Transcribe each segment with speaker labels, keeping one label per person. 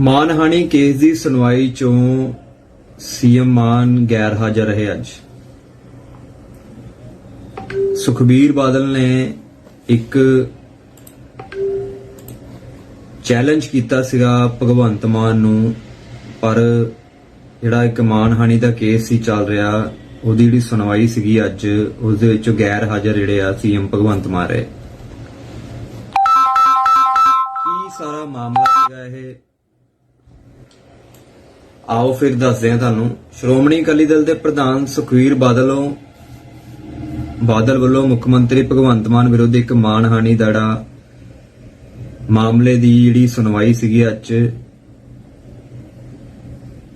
Speaker 1: ਮਾਨਹਾਨੀ case ਦੀ ਸੁਣਵਾਈ ਚੋਂ CM ਮਾਨ ਗੈਰ ਹਾਜ਼ਰ ਰਹੇ ਅੱਜ। ਸੁਖਬੀਰ ਬਾਦਲ ਨੇ ਇੱਕ ਚੈਲੰਜ ਕੀਤਾ ਸੀਗਾ ਭਗਵੰਤ ਮਾਨ ਨੂੰ, ਪਰ ਜਿਹੜਾ ਇੱਕ ਮਾਨਹਾਨੀ ਦਾ ਕੇਸ ਸੀ ਚੱਲ ਰਿਹਾ, ਉਹਦੀ ਜਿਹੜੀ ਸੁਣਵਾਈ ਸੀਗੀ ਅੱਜ ਉਸ ਦੇ ਵਿੱਚ ਗੈਰ ਹਾਜ਼ਰ ਜਿਹੜੇ ਆ ਸੀਐਮ ਭਗਵੰਤ ਮਾਨ ਰਹੇ। ਕੀ ਸਾਰਾ ਮਾਮਲਾ ਸੀਗਾ ਇਹ? ਆਓ ਫਿਰ ਦੱਸਦੇ ਹਾਂ ਤੁਹਾਨੂੰ। ਸ਼੍ਰੋਮਣੀ ਅਕਾਲੀ ਦਲ ਦੇ ਪ੍ਰਧਾਨ ਸੁਖਵੀਰ ਬਾਦਲੋਂ, ਬਾਦਲ ਵੱਲੋਂ ਮੁੱਖ ਮੰਤਰੀ ਭਗਵੰਤ ਮਾਨ ਵਿਰੁੱਧ ਇੱਕ ਮਾਨਹਾਨੀ ਦਾ ਜਿਹੜਾ ਮਾਮਲੇ ਦੀ ਜਿਹੜੀ ਸੁਣਵਾਈ ਸੀਗੀ ਅੱਜ।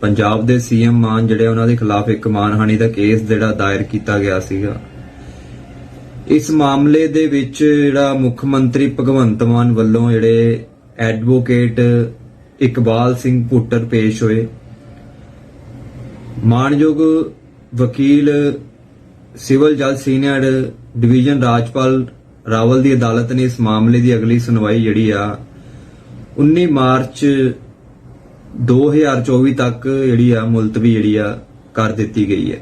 Speaker 1: ਪੰਜਾਬ ਦੇ ਸੀਐਮ ਮਾਨ ਜਿਹੜੇ ਉਹਨਾਂ ਦੇ ਖਿਲਾਫ ਇੱਕ ਮਾਨਹਾਨੀ ਦਾ ਕੇਸ ਜਿਹੜਾ ਦਾਇਰ ਕੀਤਾ ਗਿਆ ਸੀਗਾ। ਇਸ ਮਾਮਲੇ ਦੇ ਵਿੱਚ ਜਿਹੜਾ ਮੁੱਖ ਮੰਤਰੀ ਭਗਵੰਤ ਮਾਨ ਵੱਲੋਂ ਜਿਹੜੇ ਐਡਵੋਕੇਟ ਇਕਬਾਲ ਸਿੰਘ ਭੁੱਟਰ ਪੇਸ਼ ਹੋਏ। ਮਾਨਯੋਗ ਵਕੀਲ, ਸਿਵਲ ਜੱਜ ਸੀਨੀਅਰ ਡਿਵੀਜ਼ਨ ਰਾਜਪਾਲ ਰਾਵਲ ਦੀ ਅਦਾਲਤ ਨੇ ਇਸ ਮਾਮਲੇ ਦੀ ਅਗਲੀ ਸੁਣਵਾਈ ਜਿਹੜੀ ਆ 19 ਮਾਰਚ 2024 ਤੱਕ ਜਿਹੜੀ ਆ, ਮੁਲਤਵੀ ਜਿਹੜੀ ਆ, ਕਰ ਦਿੱਤੀ ਗਈ ਹੈ।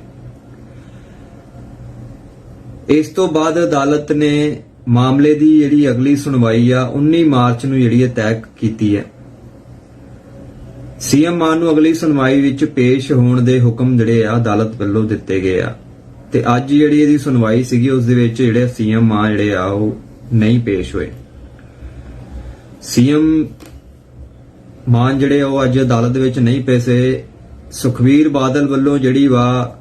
Speaker 1: ਇਸ ਤੋਂ ਬਾਅਦ ਅਦਾਲਤ ਨੇ ਮਾਮਲੇ ਦੀ ਜਿਹੜੀ ਅਗਲੀ ਸੁਣਵਾਈ ਆ 19 ਮਾਰਚ ਨੂੰ ਜਿਹੜੀ ਹੈ ਤੈਅ ਕੀਤੀ ਹੈ। ਸੀਐਮ ਮਾਨ ਨੂੰ ਅਗਲੀ ਸੁਣਵਾਈ ਵਿੱਚ ਪੇਸ਼ ਹੋਣ ਦੇ ਹੁਕਮ ਜਿਹੜੇ ਆ, ਅਦਾਲਤ ਵੱਲੋਂ ਦਿੱਤੇ ਗਏ ਆ। ਤੇ ਅੱਜ ਜਿਹੜੀ ਇਹਦੀ ਸੁਣਵਾਈ ਸੀਗੀ, ਉਸ ਦੇ ਵਿੱਚ ਜਿਹੜੇ ਸੀਐਮ ਮਾਨ ਜਿਹੜੇ ਆ, ਉਹ ਨਹੀਂ ਪੇਸ਼ ਹੋਏ। ਸੀਐਮ ਮਾਨ ਜਿਹੜੇ ਉਹ ਅੱਜ ਅਦਾਲਤ ਦੇ ਵਿੱਚ ਨਹੀਂ ਪੇਸੇ। ਸੁਖਵੀਰ ਬਾਦਲ ਵੱਲੋਂ ਜਿਹੜੀ ਵਾ,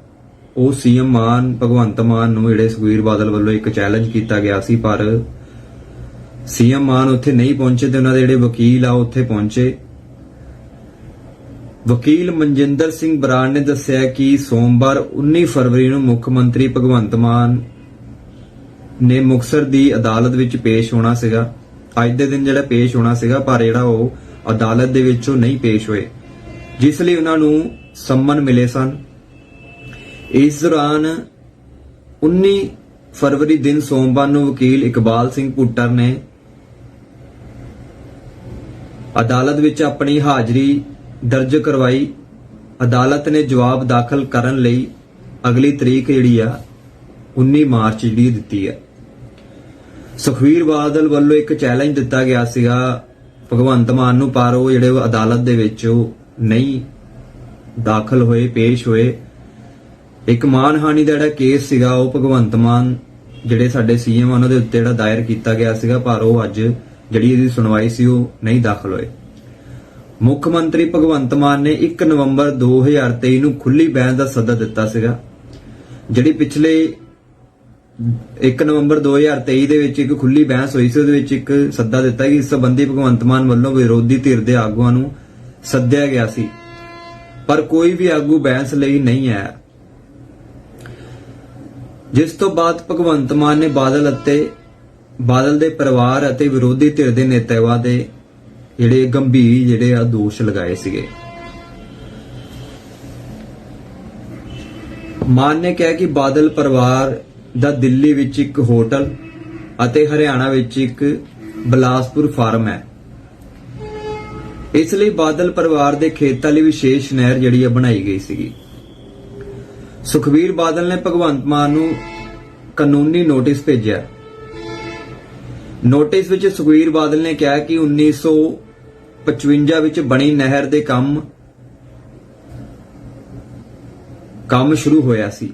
Speaker 1: ਉਹ ਸੀਐਮ ਮਾਨ, ਭਗਵੰਤ ਮਾਨ ਨੂੰ ਜਿਹੜੇ ਸੁਖਵੀਰ ਬਾਦਲ ਵੱਲੋਂ ਇੱਕ ਚੈਲੰਜ ਕੀਤਾ ਗਿਆ ਸੀ, ਪਰ ਸੀਐਮ ਮਾਨ ਉੱਥੇ ਨਹੀਂ ਪਹੁੰਚੇ ਤੇ ਉਹਨਾਂ ਦੇ ਜਿਹੜੇ ਵਕੀਲ ਆ, ਉਹ ਉੱਥੇ ਪਹੁੰਚੇ। ਵਕੀਲ ਮਨਜਿੰਦਰ ਸਿੰਘ ਬਰਾੜ ਨੇ ਦੱਸਿਆ ਕਿ ਸੋਮਵਾਰ 19 ਫਰਵਰੀ ਨੂੰ ਮੁੱਖ ਮੰਤਰੀ ਭਗਵੰਤ ਮਾਨ ਨੇ ਮੁਕਸਰ ਦੀ ਅਦਾਲਤ ਵਿੱਚ ਪੇਸ਼ ਹੋਣਾ ਸੀਗਾ। ਅੱਜ ਦੇ ਦਿਨ ਜਿਹੜਾ ਪੇਸ਼ ਹੋਣਾ ਸੀਗਾ, ਪਰ ਜਿਹੜਾ ਉਹ ਅਦਾਲਤ ਦੇ ਵਿੱਚ ਨਹੀਂ ਪੇਸ਼ ਹੋਏ, ਜਿਸ ਲਈ ਉਹਨਾਂ ਨੂੰ ਸੰਮਨ ਮਿਲੇ ਸਨ। ਇਸ ਦੌਰਾਨ 19 ਫਰਵਰੀ ਦਿਨ ਸੋਮਵਾਰ ਨੂੰ ਵਕੀਲ ਇਕਬਾਲ ਸਿੰਘ ਪੁੱਟਰ ਨੇ ਅਦਾਲਤ ਵਿੱਚ ਆਪਣੀ ਹਾਜ਼ਰੀ ਦਰਜ ਕਰਵਾਈ। ਅਦਾਲਤ ਨੇ ਜਵਾਬ ਦਾਖਲ ਕਰਨ ਲਈ ਅਗਲੀ ਤਰੀਕ ਜਿਹੜੀ ਆ 19 ਮਾਰਚ ਜਿਹੜੀ ਦਿੱਤੀ ਹੈ ਸੁਖਵੀਰ ਬਾਦਲ ਵੱਲੋਂ ਇੱਕ ਚੈਲੰਜ ਦਿੱਤਾ ਗਿਆ ਸੀਗਾ, ਭਗਵੰਤ ਮਾਨ ਨੂੰ ਪਰ ਉਹ ਜਿਹੜੇ ਅਦਾਲਤ ਦੇ ਵਿੱਚ ਉਹ ਨਹੀਂ ਦਾਖਲ ਹੋਏ, ਪੇਸ਼ ਹੋਏ। ਇੱਕ ਮਾਨਹਾਨੀ ਦਾ ਜਿਹੜਾ ਕੇਸ ਸੀਗਾ, ਉਹ ਭਗਵੰਤ ਮਾਨ ਜਿਹੜੇ ਸਾਡੇ ਸੀਐਮ ਉਹਨਾਂ ਦੇ ਉੱਤੇ ਜਿਹੜਾ ਦਾਇਰ ਕੀਤਾ ਗਿਆ ਸੀਗਾ, ਪਰ ਉਹ ਅੱਜ ਜਿਹੜੀ ਇਹਦੀ ਸੁਣਵਾਈ ਸੀ, ਉਹ ਨਹੀਂ ਦਾਖਲ ਹੋਏ। ਮੁੱਖ ਮੰਤਰੀ ਭਗਵੰਤ ਮਾਨ ਨੇ 1 ਨਵੰਬਰ 2023 ਨੂੰ ਖੁੱਲੀ ਬੈਂਚ ਦਾ ਸੱਦਾ ਦਿੱਤਾ ਸੀਗਾ, ਜਿਹੜੀ ਪਿਛਲੇ 1 ਨਵੰਬਰ 2023 ਦੇ ਵਿੱਚ ਇੱਕ ਖੁੱਲੀ ਬਹਿਸ ਹੋਈ ਸੀ, ਉਹਦੇ ਵਿੱਚ ਇੱਕ ਸੱਦਾ ਦਿੱਤਾ ਕਿ ਇਸ ਸੰਬੰਧੀ ਭਗਵੰਤ ਮਾਨ ਵੱਲੋਂ ਵਿਰੋਧੀ ਧਿਰ ਦੇ ਆਗੂਆਂ ਨੂੰ ਸੱਦਿਆ ਗਿਆ ਸੀ। ਪਰ ਕੋਈ ਵੀ ਆਗੂ ਬਹਿਸ ਲਈ ਨਹੀਂ ਆਇਆ। ਜਿਸ ਤੋਂ ਬਾਅਦ ਭਗਵੰਤ ਮਾਨ ਨੇ ਬਾਦਲ ਅਤੇ ਬਾਦਲ ਦੇ ਪਰਿਵਾਰ ਅਤੇ ਵਿਰੋਧੀ ਧਿਰ ਦੇ ਨੇਤਾਵਾਂ ਦੇ ਜਿਹੜੇ ਗੰਭੀਰ ਜਿਹੜੇ ਆ ਦੋਸ਼ ਲਗਾਏ ਸੀਗੇ। ਮਾਨ ਨੇ ਕਿਹਾ ਕਿ ਬਾਦਲ ਪਰਿਵਾਰ ਦਾ ਦਿੱਲੀ ਵਿੱਚ ਇੱਕ ਹੋਟਲ ਅਤੇ ਹਰਿਆਣਾ ਵਿੱਚ ਇੱਕ ਬਲਾਸਪੁਰ ਫਾਰਮ ਹੈ। ਇਸ ਲਈ ਬਾਦਲ ਪਰਿਵਾਰ ਦੇ ਖੇਤਾਂ ਲਈ ਵਿਸ਼ੇਸ਼ ਨਹਿਰ ਜਿਹੜੀ ਆ ਬਣਾਈ ਗਈ ਸੀਗੀ। ਸੁਖਵੀਰ ਬਾਦਲ ਨੇ ਭਗਵੰਤ ਮਾਨ ਨੂੰ ਕਾਨੂੰਨੀ ਨੋਟਿਸ ਭੇਜਿਆ। ਨੋਟਿਸ ਵਿੱਚ ਸੁਖਵੀਰ ਬਾਦਲ ਨੇ ਕਿਹਾ ਕਿ 1955 ਵਿੱਚ ਬਣੀ ਨਹਿਰ ਦੇ ਕੰਮ ਕੰਮ ਸ਼ੁਰੂ ਹੋਇਆ ਸੀ।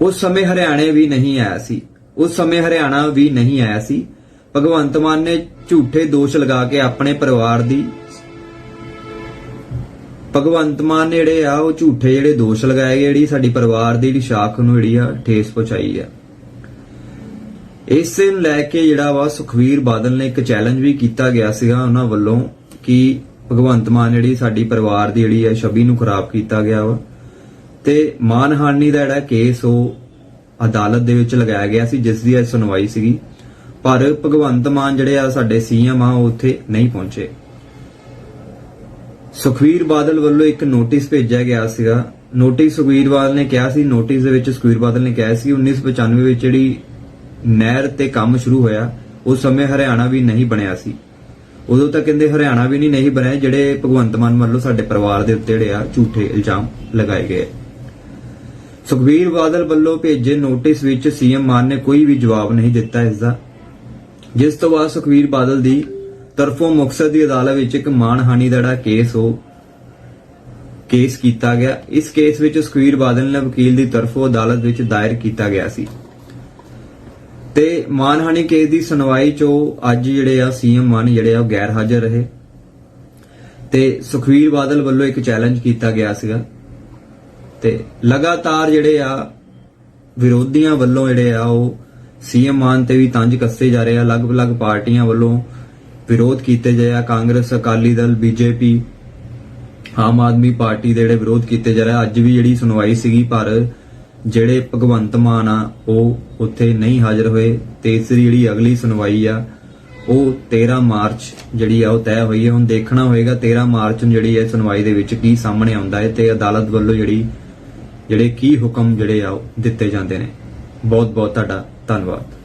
Speaker 1: ਉਸ ਸਮੇਂ ਹਰਿਆਣੇ ਵੀ ਨਹੀਂ ਆਇਆ ਸੀ। ਉਸ ਸਮੇਂ ਹਰਿਆਣਾ ਵੀ ਨਹੀਂ ਆਇਆ ਸੀ। ਭਗਵੰਤ ਮਾਨ ਨੇ ਝੂਠੇ ਦੋਸ਼ ਲਗਾ ਕੇ ਆਪਣੇ ਪਰਿਵਾਰ ਦੀ ਭਗਵੰਤ ਮਾਨ ਨੇ ਜਿਹੜੇ ਆ, ਉਹ ਝੂਠੇ ਜਿਹੜੇ ਦੋਸ਼ ਲਗਾਏ ਗਏ, ਜਿਹੜੀ ਸਾਡੀ ਪਰਿਵਾਰ ਦੀ, ਜਿਹੜੀ ਸ਼ਾਖ ਨੂੰ ਜਿਹੜੀ ਆ, ਠੇਸ ਪਹੁੰਚਾਈ ਆ। ਇਸੇ ਨੂੰ ਲੈ ਕੇ ਜਿਹੜਾ ਵਾ ਸੁਖਵੀਰ ਬਾਦਲ ਨੇ ਇੱਕ ਚੈਲੰਜ ਵੀ ਕੀਤਾ ਗਿਆ ਸੀਗਾ ਉਹਨਾਂ ਵੱਲੋਂ ਕਿ ਭਗਵੰਤ ਮਾਨ ਜਿਹੜੀ ਸਾਡੀ ਪਰਿਵਾਰ ਦੀ ਜਿਹੜੀ ਹੈ ਛਵੀ ਨੂੰ ਖਰਾਬ ਕੀਤਾ ਗਿਆ ਵਾ। ਤੇ ਮਾਨਹਾਨੀ ਦਾ ਜਿਹੜਾ ਕੇਸ ਉਹ ਅਦਾਲਤ ਦੇ ਵਿੱਚ ਲਗਾਇਆ ਗਿਆ ਸੀ, ਜਿਸ ਦੀ ਅੱਜ ਸੁਣਵਾਈ ਸੀਗੀ। ਪਰ ਭਗਵੰਤ ਮਾਨ ਜਿਹੜੇ ਆ ਸਾਡੇ ਸੀਐਮ ਆ, ਉਹ ਉੱਥੇ ਨਹੀਂ ਪਹੁੰਚੇ। ਸੁਖਵੀਰ ਬਾਦਲ ਵੱਲੋਂ ਇੱਕ ਨੋਟਿਸ ਭੇਜਿਆ ਗਿਆ ਸੀਗਾ। ਨੋਟਿਸ ਸੁਖਵੀਰ ਬਾਦਲ ਨੇ ਕਿਹਾ ਸੀ ਨੋਟਿਸ ਦੇ ਵਿੱਚ ਸੁਖਵੀਰ ਬਾਦਲ ਨੇ ਕਿਹਾ ਸੀ 1995 ਵਿੱਚ ਜਿਹੜੀ ਨਹਿਰ ਤੇ ਕੰਮ ਸ਼ੁਰੂ ਹੋਇਆ, ਉਸ ਸਮੇਂ ਹਰਿਆਣਾ ਵੀ ਨਹੀਂ ਬਣਿਆ ਸੀ। ਉਦੋਂ ਤਾਂ ਕਹਿੰਦੇ ਹਰਿਆਣਾ ਵੀ ਨਹੀਂ ਨਹੀਂ ਬਣਿਆ, ਜਿਹੜੇ ਭਗਵੰਤ ਮਾਨ ਵੱਲੋਂ ਸਾਡੇ ਪਰਿਵਾਰ ਦੇ ਉੱਤੇ ਜਿਹੜੇ ਆ ਝੂਠੇ ਇਲਜ਼ਾਮ ਲਗਾਏ ਗਏ। ਸੁਖਬੀਰ ਬਾਦਲ ਵੱਲੋਂ ਭੇਜੇ ਨੋਟਿਸ ਵਿੱਚ ਸੀਐਮ ਮਾਨ ਨੇ ਕੋਈ ਵੀ ਜਵਾਬ ਨਹੀਂ ਦਿੱਤਾ ਇਸ ਦਾ ਜਿਸ ਤੋਂ ਬਾਅਦ ਸੁਖਬੀਰ ਬਾਦਲ ਦੀ ਤਰਫੋਂ ਮੁਕਤਸਰ ਦੀ ਅਦਾਲਤ ਵਿੱਚ ਇੱਕ ਮਾਨਹਾਨੀ ਦਾ ਜਿਹੜਾ ਕੇਸ ਉਹ ਕੇਸ ਕੀਤਾ ਗਿਆ। ਇਸ ਕੇਸ ਵਿੱਚ ਸੁਖਬੀਰ ਬਾਦਲ ਨੇ ਵਕੀਲ ਦੀ ਤਰਫੋਂ ਅਦਾਲਤ ਵਿੱਚ ਦਾਇਰ ਕੀਤਾ ਗਿਆ ਸੀ। ਤੇ ਮਾਨਹਾਨੀ ਕੇਸ ਦੀ ਸੁਣਵਾਈ 'ਚੋਂ ਅੱਜ ਜਿਹੜੇ ਆ ਸੀਐਮ ਮਾਨ ਜਿਹੜੇ ਆ ਗੈਰ ਹਾਜ਼ਰ ਰਹੇ। ਤੇ ਸੁਖਬੀਰ ਬਾਦਲ ਵੱਲੋਂ ਇੱਕ ਚੈਲੰਜ ਕੀਤਾ ਗਿਆ ਸੀਗਾ। ਤੇ ਲਗਾਤਾਰ ਜਿਹੜੇ ਆ ਵਿਰੋਧੀਆਂ ਵੱਲੋਂ ਜਿਹੜੇ ਆ ਉਹ ਸੀਐਮ ਮਾਨ ਤੇ ਵੀ ਤੰਜ ਕੱਸੇ ਜਾ ਰਹੇ ਆ। ਅਲੱਗ-ਅਲੱਗ ਪਾਰਟੀਆਂ ਵੱਲੋਂ ਵਿਰੋਧ ਕੀਤੇ ਜਾ ਆ। ਕਾਂਗਰਸ, ਅਕਾਲੀ ਦਲ, ਬੀਜੇਪੀ, ਆਮ ਆਦਮੀ ਪਾਰਟੀ ਦੇ ਜਿਹੜੇ ਵਿਰੋਧ ਕੀਤੇ ਜਾ ਰਹੇ ਆ। ਅੱਜ ਵੀ ਜਿਹੜੀ ਸੁਣਵਾਈ ਸੀਗੀ, ਪਰ ਜਿਹੜੇ ਭਗਵੰਤ ਮਾਨ ਆ, ਉਹ ਉੱਥੇ ਨਹੀਂ ਹਾਜ਼ਰ ਹੋਏ। ਤੀਸਰੀ ਜਿਹੜੀ ਅਗਲੀ ਸੁਣਵਾਈ ਆ, ਉਹ 13 ਮਾਰਚ ਜਿਹੜੀ ਆ, ਉਹ ਤੈਅ ਹੋਈ ਹੈ ਹੁਣ ਦੇਖਣਾ ਹੋਏਗਾ 13 ਮਾਰਚ ਨੂੰ ਜਿਹੜੀ ਹੈ ਸੁਣਵਾਈ ਦੇ ਵਿੱਚ ਕੀ ਸਾਹਮਣੇ ਆਉਂਦਾ ਹੈ ਤੇ ਅਦਾਲਤ ਵੱਲੋਂ ਜਿਹੜੀ, ਜਿਹੜੇ ਕੀ ਹੁਕਮ ਜਿਹੜੇ ਆ, ਉਹ ਦਿੱਤੇ ਜਾਂਦੇ ਨੇ। ਬਹੁਤ ਬਹੁਤ ਤੁਹਾਡਾ ਧੰਨਵਾਦ।